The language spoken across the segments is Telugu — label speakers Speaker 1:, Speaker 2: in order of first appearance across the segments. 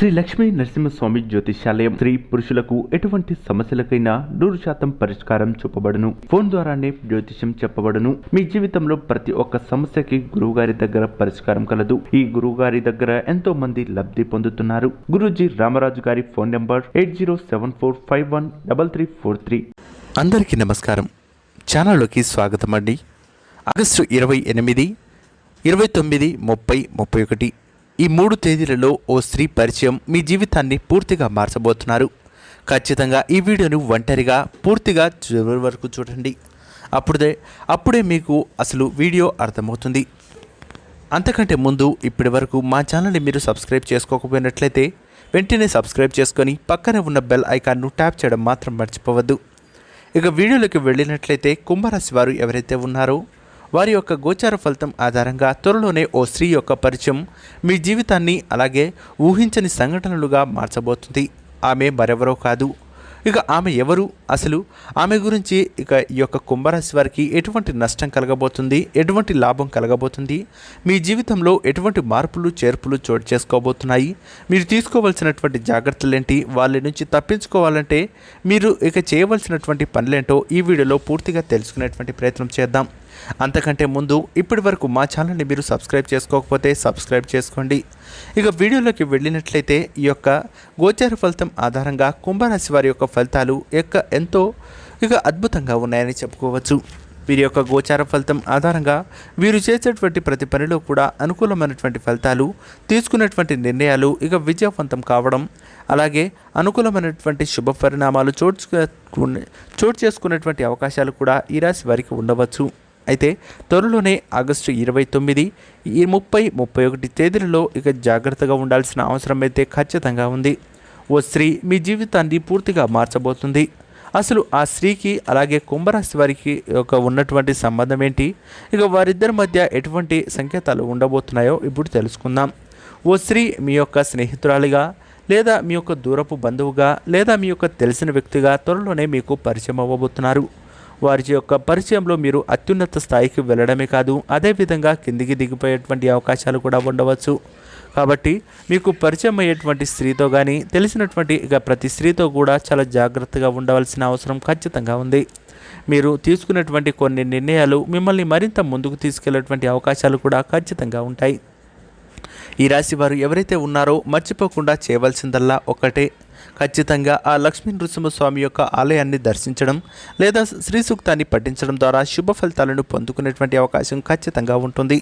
Speaker 1: శ్రీ లక్ష్మీ నరసింహస్వామి జ్యోతిషాలయం స్త్రీ పురుషులకు ఎటువంటి సమస్యలకైనా నూరు శాతం పరిష్కారం చూపబడును. ఫోన్ ద్వారానే జ్యోతిష్యం చెప్పబడును. మీ జీవితంలో ప్రతి ఒక్క సమస్యకి గురువుగారి దగ్గర పరిష్కారం కలదు. ఈ గురువుగారి దగ్గర ఎంతో మంది లబ్ధి పొందుతున్నారు. గురూజీ రామరాజు గారి phone number eight zero seven four five one double three four three.
Speaker 2: అందరికీ నమస్కారం. ఛానల్లోకి స్వాగతం అండి. ఆగస్టు ఇరవై ఎనిమిది ఇరవై తొమ్మిది ముప్పై ముప్పై ఒకటి. ఈ మూడు తేదీలలో ఓ స్త్రీ పరిచయం మీ జీవితాన్ని పూర్తిగా మార్చబోతున్నారు. ఖచ్చితంగా ఈ వీడియోను ఒంటరిగా పూర్తిగా చివరి వరకు చూడండి. అప్పుడే అప్పుడే మీకు అసలు వీడియో అర్థమవుతుంది. అంతకంటే ముందు ఇప్పటి వరకు మా ఛానల్ని మీరు సబ్స్క్రైబ్ చేసుకోకపోయినట్లయితే వెంటనే సబ్స్క్రైబ్ చేసుకొని పక్కనే ఉన్న బెల్ ఐకాన్ను ట్యాప్ చేయడం మాత్రం మర్చిపోవద్దు. ఇక వీడియోలోకి వెళ్ళినట్లయితే కుంభరాశి వారు ఎవరైతే ఉన్నారో వారి యొక్క గోచార ఫలితం ఆధారంగా త్వరలోనే ఓ స్త్రీ యొక్క పరిచయం మీ జీవితాన్ని అలాగే ఊహించని సంఘటనలుగా మార్చబోతుంది. ఆమె మరెవరో కాదు. ఇక ఆమె ఎవరు? అసలు ఆమె గురించి ఇక ఈ యొక్క కుంభరాశి వారికి ఎటువంటి నష్టం కలగబోతుంది? ఎటువంటి లాభం కలగబోతుంది? మీ జీవితంలో ఎటువంటి మార్పులు చేర్పులు చోటు చేసుకోబోతున్నాయి? మీరు తీసుకోవాల్సినటువంటి జాగ్రత్తలు ఏంటి వాళ్ళ నుంచి తప్పించుకోవాలంటే మీరు ఇక చేయవలసినటువంటి పనులేంటో ఈ వీడియోలో పూర్తిగా తెలుసుకునేటువంటి ప్రయత్నం చేద్దాం. అంతకంటే ముందు ఇప్పటి వరకు మా ఛానల్ని మీరు సబ్స్క్రైబ్ చేసుకోకపోతే సబ్స్క్రైబ్ చేసుకోండి. ఇక వీడియోలోకి వెళ్ళినట్లయితే ఈ యొక్క గోచార ఫలితం ఆధారంగా కుంభరాశి వారి యొక్క ఫలితాలు యొక్క ఎంతో ఇక అద్భుతంగా ఉన్నాయని చెప్పుకోవచ్చు. వీరి యొక్క గోచార ఫలితం ఆధారంగా వీరు చేసేటువంటి ప్రతి పనిలో కూడా అనుకూలమైనటువంటి ఫలితాలు తీసుకున్నటువంటి నిర్ణయాలు ఇక విజయవంతం కావడం అలాగే అనుకూలమైనటువంటి శుభ పరిణామాలు చోటు చోటు చేసుకునేటువంటి అవకాశాలు కూడా ఈ రాశి వారికి ఉండవచ్చు. అయితే త్వరలోనే ఆగస్టు ఇరవై తొమ్మిది ఈ ముప్పై ముప్పై ఒకటి తేదీలలో ఇక జాగ్రత్తగా ఉండాల్సిన అవసరం అయితే ఖచ్చితంగా ఉంది. ఓ స్త్రీ మీ జీవితాన్ని పూర్తిగా మార్చబోతుంది. అసలు ఆ స్త్రీకి అలాగే కుంభరాశి వారికి ఒక ఉన్నటువంటి సంబంధం ఏంటి? ఇక వారిద్దరి మధ్య ఎటువంటి సంకేతాలు ఉండబోతున్నాయో ఇప్పుడు తెలుసుకుందాం. ఓ స్త్రీ మీ యొక్క స్నేహితురాలిగా లేదా మీ యొక్క దూరపు బంధువుగా లేదా మీ యొక్క తెలిసిన వ్యక్తిగా త్వరలోనే మీకు పరిచయం అవ్వబోతున్నారు. వారి యొక్క పరిచయంలో మీరు అత్యున్నత స్థాయికి వెళ్ళడమే కాదు అదేవిధంగా కిందికి దిగిపోయేటువంటి అవకాశాలు కూడా ఉండవచ్చు. కాబట్టి మీకు పరిచయం అయ్యేటువంటి స్త్రీతో కానీ తెలిసినటువంటి ఇక ప్రతి స్త్రీతో కూడా చాలా జాగ్రత్తగా ఉండవలసిన అవసరం ఖచ్చితంగా ఉంది. మీరు తీసుకున్నటువంటి కొన్ని నిర్ణయాలు మిమ్మల్ని మరింత ముందుకు తీసుకెళ్ళేటువంటి అవకాశాలు కూడా ఖచ్చితంగా ఉంటాయి. ఈ రాశి వారు ఎవరైతే ఉన్నారో మర్చిపోకుండా చేయవలసిందల్లా ఒకటే ఖచ్చితంగా ఆ లక్ష్మీ నృసింహస్వామి యొక్క ఆలయాన్ని దర్శించడం లేదా శ్రీ సూక్తాన్ని పఠించడం ద్వారా శుభ ఫలితాలను పొందుకునేటువంటి అవకాశం ఖచ్చితంగా ఉంటుంది.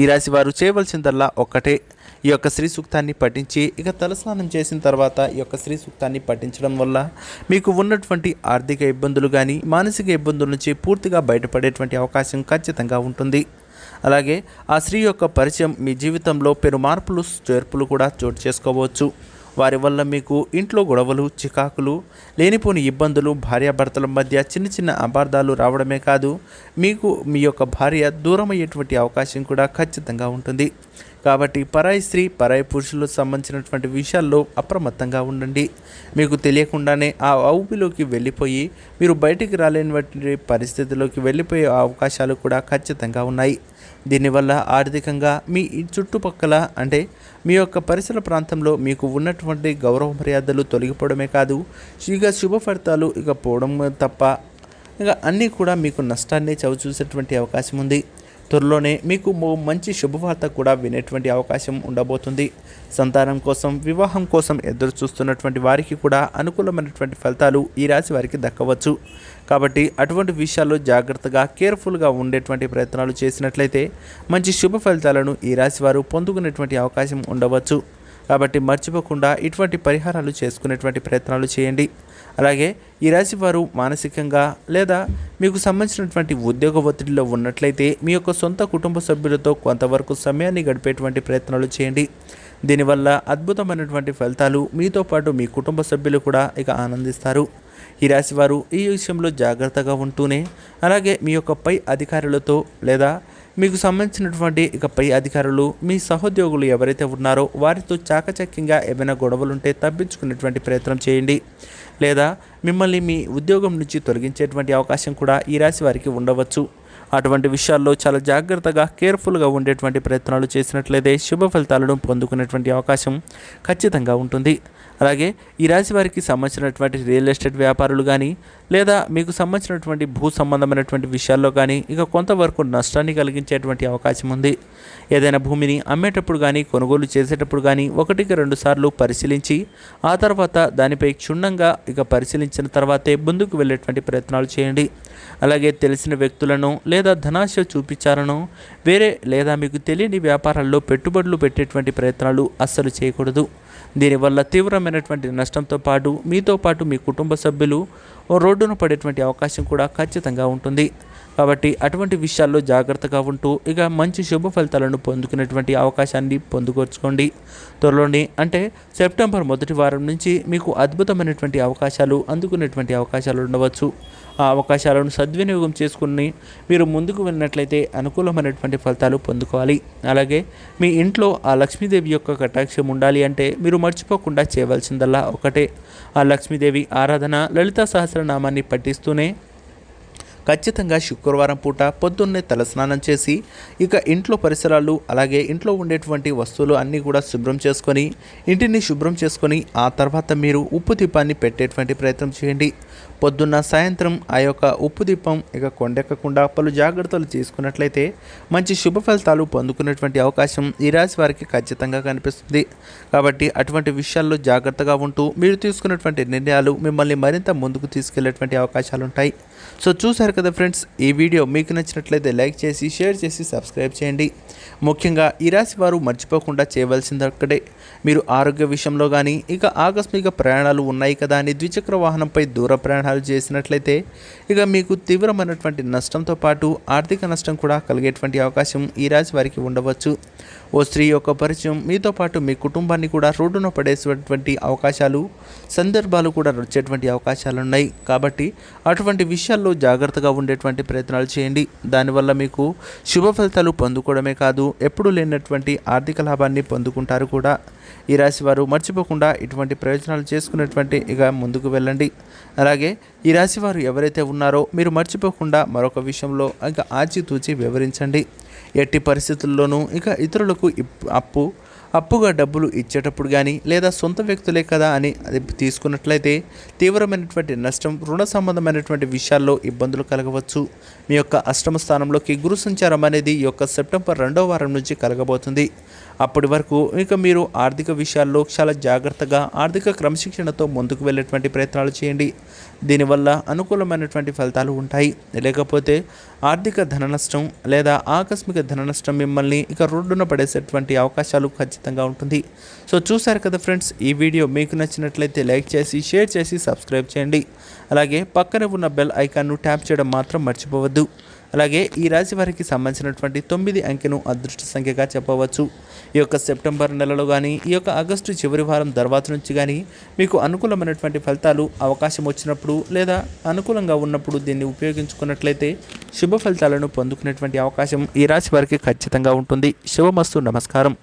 Speaker 2: ఈ రాశి వారు చేయవలసిందల్లా ఒక్కటే ఈ యొక్క శ్రీ సూక్తాన్ని పఠించి ఇక తలస్నానం చేసిన తర్వాత ఈ యొక్క శ్రీ సూక్తాన్ని పఠించడం వల్ల మీకు ఉన్నటువంటి ఆర్థిక ఇబ్బందులు కానీ మానసిక ఇబ్బందుల నుంచి పూర్తిగా బయటపడేటువంటి అవకాశం ఖచ్చితంగా ఉంటుంది. అలాగే ఆ స్త్రీ యొక్క పరిచయం మీ జీవితంలో పెను మార్పులు చేర్పులు కూడా చోటు చేసుకోవచ్చు. వారి వల్ల మీకు ఇంట్లో గొడవలు చికాకులు లేనిపోని ఇబ్బందులు భార్యాభర్తల మధ్య చిన్న చిన్న అపార్థాలు రావడమే కాదు మీకు మీ యొక్క భార్య దూరం అయ్యేటువంటి అవకాశం కూడా ఖచ్చితంగా ఉంటుంది. కాబట్టి పరాయి స్త్రీ పరాయి పురుషులకు సంబంధించినటువంటి విషయాల్లో అప్రమత్తంగా ఉండండి. మీకు తెలియకుండానే ఆ ఊపిలోకి వెళ్ళిపోయి మీరు బయటికి రాలేనటువంటి పరిస్థితిలోకి వెళ్ళిపోయే అవకాశాలు కూడా ఖచ్చితంగా ఉన్నాయి. దీనివల్ల ఆర్థికంగా మీ చుట్టుపక్కల అంటే మీ యొక్క పరిసర ప్రాంతంలో మీకు ఉన్నటువంటి గౌరవ మర్యాదలు తొలగిపోవడమే కాదు ఇక శుభ ఫలితాలు ఇక పోవడం తప్ప ఇక అన్నీ కూడా మీకు నష్టాన్ని చవిచూసేటువంటి అవకాశం ఉంది. త్వరలోనే మీకు మంచి శుభవార్త కూడా వినేటువంటి అవకాశం ఉండబోతుంది. సంతానం కోసం వివాహం కోసం ఎదురు చూస్తున్నటువంటి వారికి కూడా అనుకూలమైనటువంటి ఫలితాలు ఈ రాశి వారికి దక్కవచ్చు. కాబట్టి అటువంటి విషయాల్లో జాగ్రత్తగా కేర్ఫుల్గా ఉండేటువంటి ప్రయత్నాలు చేసినట్లయితే మంచి శుభ ఫలితాలను ఈ రాశి వారు పొందుకునేటువంటి అవకాశం ఉండవచ్చు. కాబట్టి మర్చిపోకుండా ఇటువంటి పరిహారాలు చేసుకునేటువంటి ప్రయత్నాలు చేయండి. అలాగే ఈ రాశి వారు మానసికంగా లేదా మీకు సంబంధించినటువంటి ఉద్యోగ ఒత్తిడిలో ఉన్నట్లయితే మీ యొక్క సొంత కుటుంబ సభ్యులతో కొంతవరకు సమయాన్ని గడిపేటువంటి ప్రయత్నాలు చేయండి. దీనివల్ల అద్భుతమైనటువంటి ఫలితాలు మీతో పాటు మీ కుటుంబ సభ్యులు కూడా ఇక ఆనందిస్తారు. ఈ రాశి వారు ఈ విషయంలో జాగ్రత్తగా ఉంటూనే అలాగే మీ యొక్క పై అధికారులతో లేదా మీకు సంబంధించినటువంటి ఇక పై అధికారులు మీ సహోద్యోగులు ఎవరైతే ఉన్నారో వారితో చాకచక్యంగా ఏమైనా గొడవలుంటే తప్పించుకునేటువంటి ప్రయత్నం చేయండి. లేదా మిమ్మల్ని మీ ఉద్యోగం నుంచి తొలగించేటువంటి అవకాశం కూడా ఈ రాశి వారికి ఉండవచ్చు. అటువంటి విషయాల్లో చాలా జాగ్రత్తగా కేర్ఫుల్గా ఉండేటువంటి ప్రయత్నాలు చేసినట్లయితే శుభ ఫలితాలను పొందుకునేటువంటి అవకాశం ఖచ్చితంగా ఉంటుంది. అలాగే ఈ రాశి వారికి సంబంధించినటువంటి రియల్ ఎస్టేట్ వ్యాపారులు కానీ లేదా మీకు సంబంధించినటువంటి భూ సంబంధమైనటువంటి విషయాల్లో కానీ ఇక కొంతవరకు నష్టాన్ని కలిగించేటువంటి అవకాశం ఉంది. ఏదైనా భూమిని అమ్మేటప్పుడు కానీ కొనుగోలు చేసేటప్పుడు కానీ ఒకటికి రెండు సార్లు పరిశీలించి ఆ తర్వాత దానిపై క్షుణ్ణంగా ఇక పరిశీలించిన తర్వాతే ముందుకు వెళ్ళేటువంటి ప్రయత్నాలు చేయండి. అలాగే తెలిసిన వ్యక్తులను లేదా ధనాశ చూపించాలను వేరే లేదా మీకు తెలియని వ్యాపారాల్లో పెట్టుబడులు పెట్టేటువంటి ప్రయత్నాలు అస్సలు చేయకూడదు. దీనివల్ల తీవ్రమైనటువంటి నష్టంతో పాటు మీతో పాటు మీ కుటుంబ సభ్యులు రోడ్డును పడేటువంటి అవకాశం కూడా ఖచ్చితంగా ఉంటుంది. కాబట్టి అటువంటి విషయాల్లో జాగ్రత్తగా ఉంటూ ఇక మంచి శుభ ఫలితాలను పొందుకునేటువంటి అవకాశాన్ని పొందుకొచ్చుకోండి త్వరలోనే అంటే సెప్టెంబర్ మొదటి వారం నుంచి మీకు అద్భుతమైనటువంటి అవకాశాలు అందుకునేటువంటి అవకాశాలు ఉండవచ్చు. ఆ అవకాశాలను సద్వినియోగం చేసుకుని మీరు ముందుకు వెళ్ళినట్లయితే అనుకూలమైనటువంటి ఫలితాలు పొందుకోవాలి. అలాగే మీ ఇంట్లో ఆ లక్ష్మీదేవి యొక్క కటాక్షం ఉండాలి అంటే మీరు మర్చిపోకుండా చేయవలసిందల్లా ఒకటే. ఆ లక్ష్మీదేవి ఆరాధన లలిత సహస్రనామాన్ని పఠిస్తూనే ఖచ్చితంగా శుక్రవారం పూట పొద్దున్నే తలస్నానం చేసి ఇక ఇంట్లో పరిసరాలు అలాగే ఇంట్లో ఉండేటువంటి వస్తువులు అన్నీ కూడా శుభ్రం చేసుకొని ఇంటిని శుభ్రం చేసుకొని ఆ తర్వాత మీరు ఉప్పు దీపాన్ని పెట్టేటువంటి ప్రయత్నం చేయండి. పొద్దున్న సాయంత్రం ఆ యొక్క ఉప్పు దీపం ఇక కొండెక్కకుండా పలు జాగ్రత్తలు తీసుకున్నట్లయితే మంచి శుభ ఫలితాలు పొందుకునేటువంటి అవకాశం ఈ రాశి వారికి ఖచ్చితంగా కనిపిస్తుంది. కాబట్టి అటువంటి విషయాల్లో జాగ్రత్తగా ఉంటూ మీరు తీసుకున్నటువంటి నిర్ణయాలు మిమ్మల్ని మరింత ముందుకు తీసుకెళ్ళేటువంటి అవకాశాలు ఉంటాయి సో చూసారు కదా ఫ్రెండ్స్ ఈ వీడియో మీకు నచ్చినట్లయితే లైక్ చేసి షేర్ చేసి సబ్స్క్రైబ్ చేయండి. ముఖ్యంగా ఈ రాశి వారు మర్చిపోకుండా చేయవలసింది ఒక్కటే మీరు ఆరోగ్య విషయంలో కానీ ఇక ఆకస్మిక ప్రయాణాలు ఉన్నాయి కదా అని ద్విచక్ర వాహనంపై దూర ప్రయాణాలు చేసినట్లయితే ఇక మీకు తీవ్రమైనటువంటి నష్టంతో పాటు ఆర్థిక నష్టం కూడా కలిగేటువంటి అవకాశం ఈ రాశి వారికి ఉండవచ్చు. ఓ స్త్రీ యొక్క పరిచయం మీతో పాటు మీ కుటుంబాన్ని కూడా రోడ్డున పడేసేటువంటి అవకాశాలు సందర్భాలు కూడా వచ్చేటువంటి అవకాశాలు ఉన్నాయి. కాబట్టి అటువంటి విషయాల్లో జాగ్రత్తగా ఉండేటువంటి ప్రయత్నాలు చేయండి. దానివల్ల మీకు శుభ ఫలితాలు పొందుకోవడమే కాదు ఎప్పుడు లేనటువంటి ఆర్థిక లాభాన్ని పొందుకుంటారు కూడా. ఈ రాశి వారు మర్చిపోకుండా ఇటువంటి ప్రయోజనాలు చేసుకునేటువంటి ఇక ముందుకు వెళ్ళండి. అలాగే ఈ రాశి వారు ఎవరైతే ఉన్నారో మీరు మర్చిపోకుండా మరొక విషయంలో ఇంకా ఆచితూచి వివరించండి. ఎట్టి పరిస్థితుల్లోనూ ఇక ఇతరులకు ఇప్- అప్పు అప్పుగా డబ్బులు ఇచ్చేటప్పుడు కానీ లేదా సొంత వ్యక్తులే కదా అని అది తీసుకున్నట్లయితే తీవ్రమైనటువంటి నష్టం రుణ సంబంధమైనటువంటి విషయాల్లో ఇబ్బందులు కలగవచ్చు. మీ యొక్క అష్టమ స్థానంలోకి గురు సంచారం అనేది ఈ యొక్క సెప్టెంబర్ రెండో వారం నుంచి కలగబోతుంది. అప్పటి వరకు ఇక మీరు ఆర్థిక విషయాల్లో చాలా జాగ్రత్తగా ఆర్థిక క్రమశిక్షణతో ముందుకు వెళ్ళేటువంటి ప్రయత్నాలు చేయండి. దీనివల్ల అనుకూలమైనటువంటి ఫలితాలు ఉంటాయి. లేకపోతే ఆర్థిక ధన నష్టం లేదా ఆకస్మిక ధన నష్టం మిమ్మల్ని ఇక రోడ్డున పడేసేటువంటి అవకాశాలు ఖచ్చితంగా ఉంటుంది. సో చూసారు కదా ఫ్రెండ్స్ ఈ వీడియో మీకు నచ్చినట్లయితే లైక్ చేసి షేర్ చేసి సబ్స్క్రైబ్ చేయండి. అలాగే పక్కనే ఉన్న బెల్ ఐకాన్ను ట్యాప్ చేయడం మాత్రం మర్చిపోవద్దు. అలాగే ఈ రాశి వారికి సంబంధించినటువంటి తొమ్మిది అంకెను అదృష్ట సంఖ్యగా చెప్పవచ్చు. ఈ యొక్క సెప్టెంబర్ నెలలో కానీ ఈ యొక్క ఆగస్టు చివరి వారం తర్వాత నుంచి కానీ మీకు అనుకూలమైనటువంటి ఫలితాలు అవకాశం వచ్చినప్పుడు లేదా అనుకూలంగా ఉన్నప్పుడు దీన్ని ఉపయోగించుకున్నట్లయితే శుభ ఫలితాలను పొందుకునేటువంటి అవకాశం ఈ రాశి వారికి ఖచ్చితంగా ఉంటుంది. శుభమస్తు. నమస్కారం.